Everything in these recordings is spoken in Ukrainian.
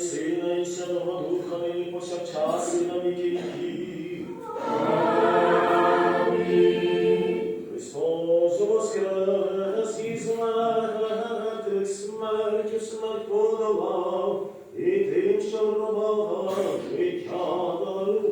Сина, і Святого Духа, нині повсякчас, і на віки віків. Христос воскрес і смерть, смертю смерть подолав, і тим, що вробав життя дарував.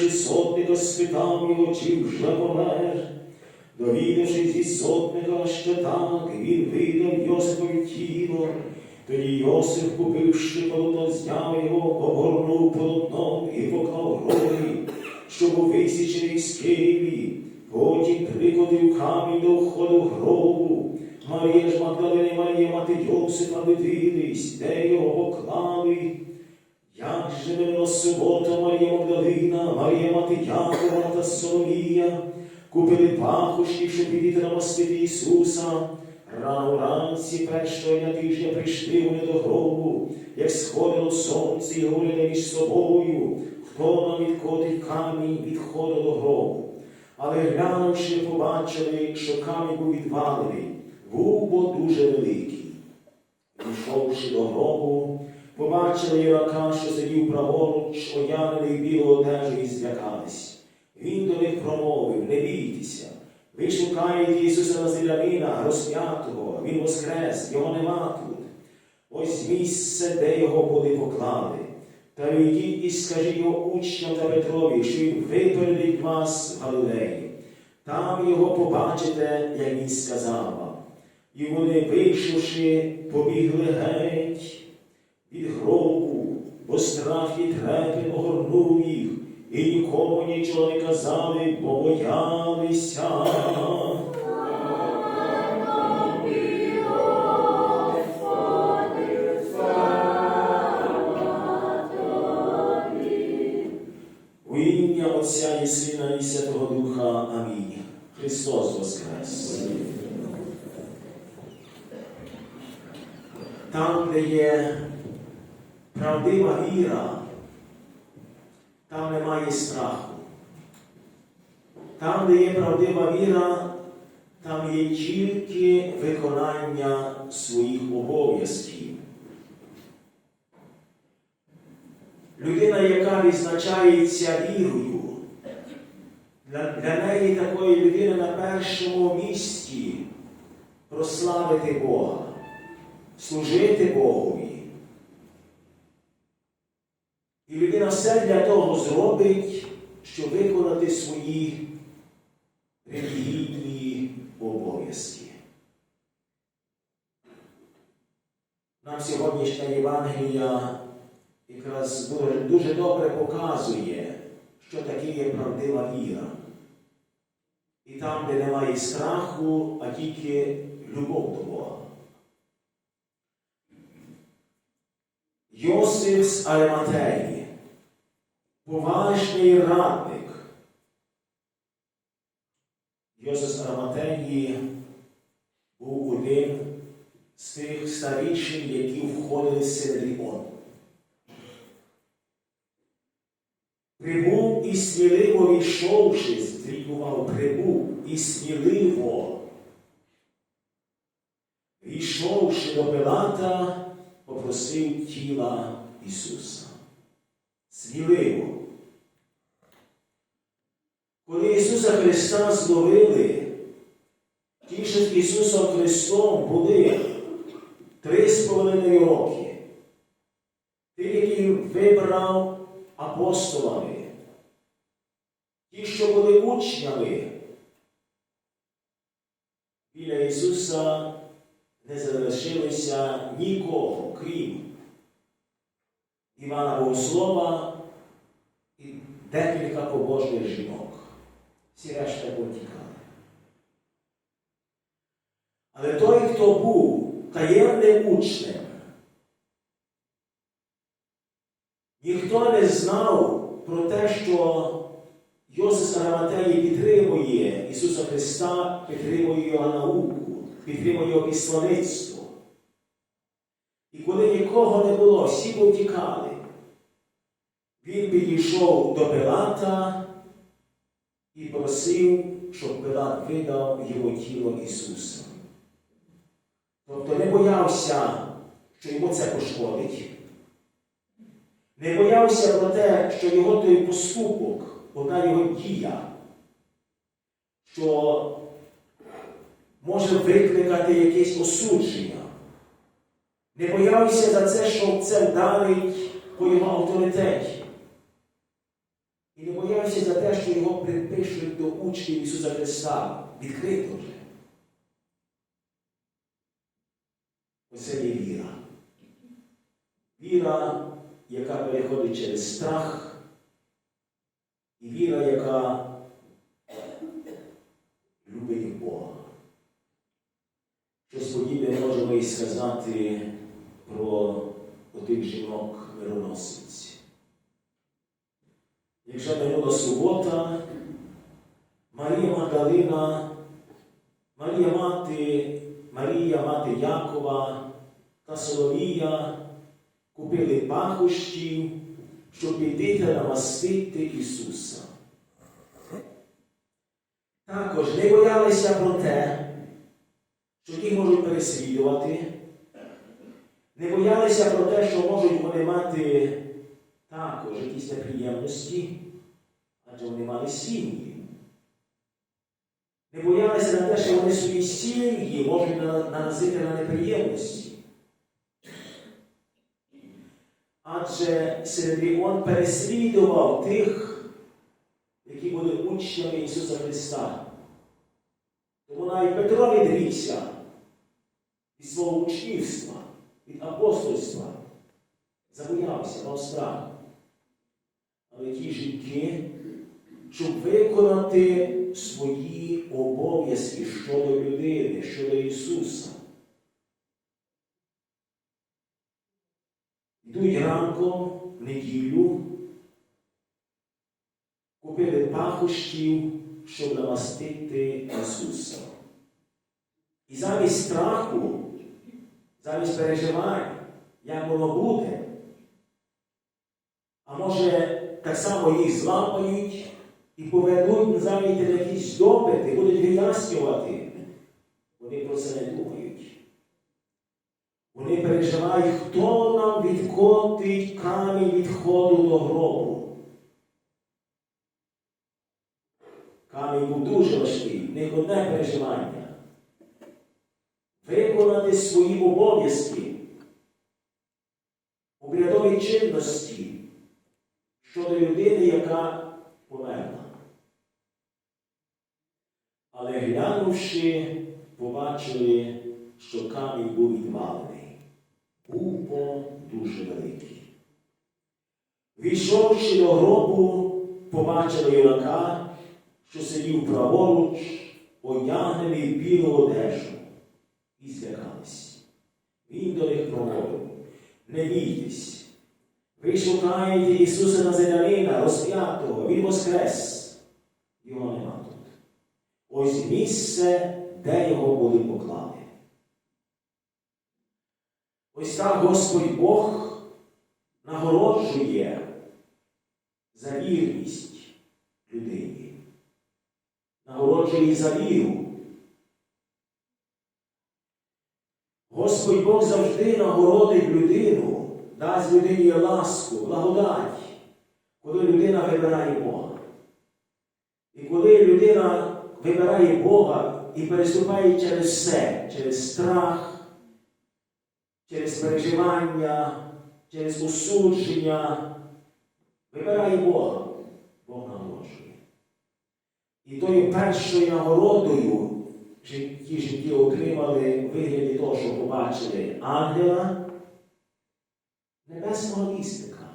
Прикликавши сотника, спитав його, чи вже помер. Довідавшись зі сотника, що так, він видав Йосипові тіло. Тоді Йосип, купивши полотно, зняв його, обгорнув полотном і поклав гробі, що був висічений з Києві. Потім прикотив камінь до входу гробу. Марія ж Магдалина Марія мати Йосипа дивились, де його поклали. Як минула субота Марія Магдалина, Марія мати Якова та Соломія, купили пахощі, щоб підійти намастити Ісуса. Рано вранці першого дня тижня прийшли вони до гробу, як сходило сонце і говорили між собою, хто нам відкотить камінь від до гробу. Але глянувши, побачили, що камінь був відвалений, був бо дуже великий. І Прийшовши до гробу, побачили Ірака, що сидів праворуч, одягнений білу одежу, і злякались. Він до них промовив, не бійтеся. Ви шукаєте Ісуса Назарянина, розп'ятого, Він воскрес, його нема тут. Ось місце, де його були поклали. Та ви йдіть і скажіть його учням та Петрові, що він випередить вас в Галилеї. Там його побачите, як він сказав вам. І вони, вийшовши, побігли геть від гробу, бо страх і трепет огорнув їх, і нікому нічого не казали, бо боялися. Отця і Сина і Святого Духа. Амінь. Христос Воскрес. Там, де є правдива віра, там немає страху. Там, де є правдива віра, там є тільки виконання своїх обов'язків. Людина, яка відзначається вірою, для, для неї такої людини на першому місці прославити Бога, служити Богові. І людина все для того зробить, щоб виконати свої релігійні обов'язки. Нам сьогоднішня Євангелія якраз дуже, дуже добре показує, що таке є правдива віра. І там, де немає страху, а тільки любов до Бога. Йосиф з Ариматеї, поважний радник. Йосиф з Ариматеї був один з тих старішин, які входили в Синедріон. Прибув і сміливо війшовши, здрікував, прибув і сміливо, війшовши до Пилата, попросив тіла Ісуса. Сміливо. Коли Ісуса Христа зловили, ті, що Ісусом Христом були три з половиною роки, ті, які вибрав апостолами, ті, що були учнями, біля Ісуса не залишилося нікого, крім Івана Богослова і декілька побожних жінок. Всі решта потікали. Але той, хто був таємним учнем, Ніхто не знав про те, що Йосиф Араматеї підтримує Ісуса Христа, підтримує Його науку, підтримує Його післаництво. І коли нікого не було, всі повтікали, він підійшов до Пилата і просив, щоб Пилат видав його тіло Ісуса. Тобто не боявся, що йому це пошкодить. Не боявся про те, що його той поступок, одна його дія, що може викликати якесь осудження. Не боявся за це, що це вдарить по його авторитеті. Боявся за те, що його припишуть до учнів Ісуса Христа відкрито вже. Оце є віра. Віра яка переходить через страх, і віра, яка любить Бога. Щось подібне можемо і сказати про отих жінок мироносиць. Якщо минула субота, Марія Магдалина, Марія мати, Марія мати Якова та Соломія купили пахощів, щоб піти та намастити Ісуса. Також не боялися про те, що їх можуть переслідувати, Не боялися про те, що можуть вони мати також якісь неприємності, адже вони мали сім'ї. Не боялися на те, що вони свої сім'ї можуть на- наразити на неприємності. Адже Синедріон переслідував тих, які були учнями Ісуса Христа. Тому навіть Петро відрікся від свого учнівства, від апостольства, забоявся, мав страх. Але ті жінки, щоб виконати свої обов'язки щодо людини, щодо Ісуса, йдуть ранком в неділю, купили пахощів, щоб намастити Ісуса. І замість страху, замість переживань, як воно буде, а може так само їх зламають і поведуть навіть на якісь допити, будуть вияснювати. Вони про це не думають. Вони переживають, хто нам відкотить камінь відходу до гробу. Камінь був дуже важкий, в них одне переживання. Виконати свої обов'язки, обрядові чинності щодо людини, яка померла. Але глянувши, побачили, що камінь був відвалений, бо дуже великий. Війшовши до гробу, побачили юнака, що сидів праворуч, одягнений в білу одежу, і злякались. Він до них промовив, не бійтесь. Ви шукаєте Ісуса Назарянина, розп'ятого, Він воскрес. Його нема тут. Ось місце, де його були поклали. Ось так Господь Бог нагороджує за вірність людині. Нагороджує за віру. Господь Бог завжди нагородить людину, дасть людині ласку, благодать, коли людина вибирає Бога. І коли людина вибирає Бога і переступає через все, через страх, через переживання, через осудження, вибирає Бога, Бог нагороджує. І тою першою нагородою ті жінки отримали вигляді того, що побачили ангела, небесного вісника.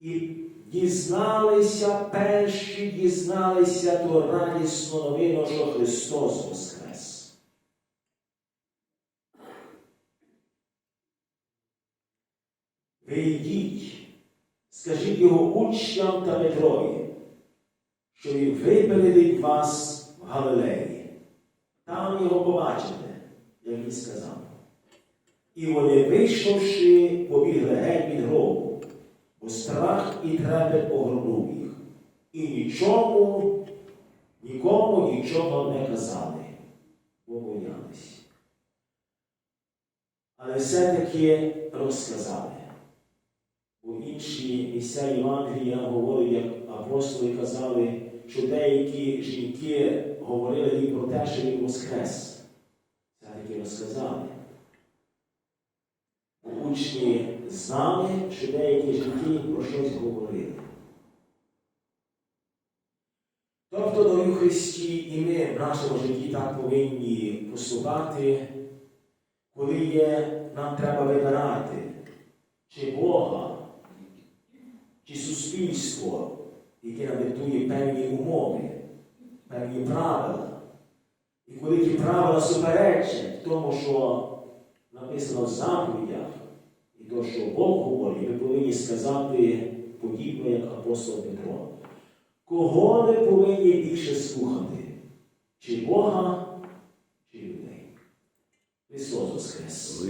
І дізналися, перші дізналися ту радісну новину, що Христос Воскрес. Ви йдіть, скажіть його учням та Петрові, що він випередить вас в Галилеї. Там його побачите, як він сказав. І вони, вийшовши, побігли геть від гробу, бо страх і трепет огорнув їх. І нічому, нікому нічого не казали, бо боялись. Але все-таки розказали. Бо інші місця Євангелія говорять, як апостоли казали, що деякі жінки говорили їм про те, що він воскрес. Все-таки розказали. Учні знали, що деякі жінки про щось говорили. Тобто, дорогі Христі, і ми в нашому житті так повинні поступати, коли є, нам треба вибирати, чи Бога, чи суспільство, яке нам диктує певні умови, певні правила. І коли ті правила суперечать тому, що написано в заповідях, і то, що Бог говорить, ми повинні сказати подібно, як апостол Петро. Кого ми повинні більше слухати? Чи Бога, чи людей? Христос Воскрес!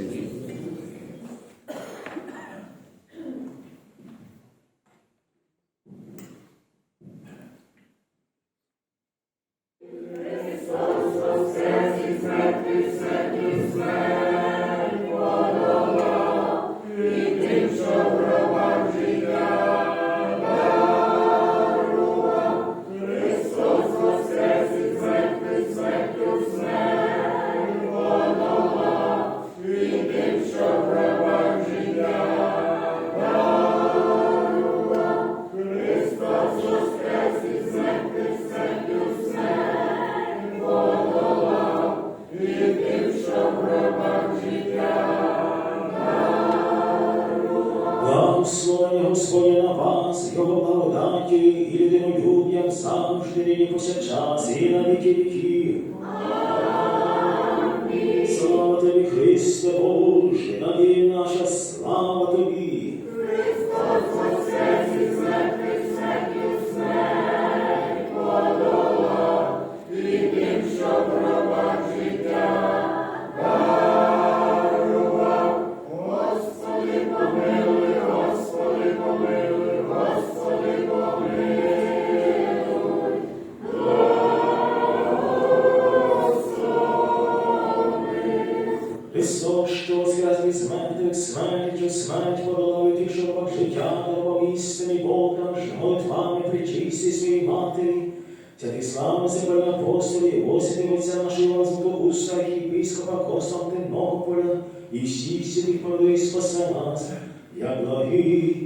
Завжди як благий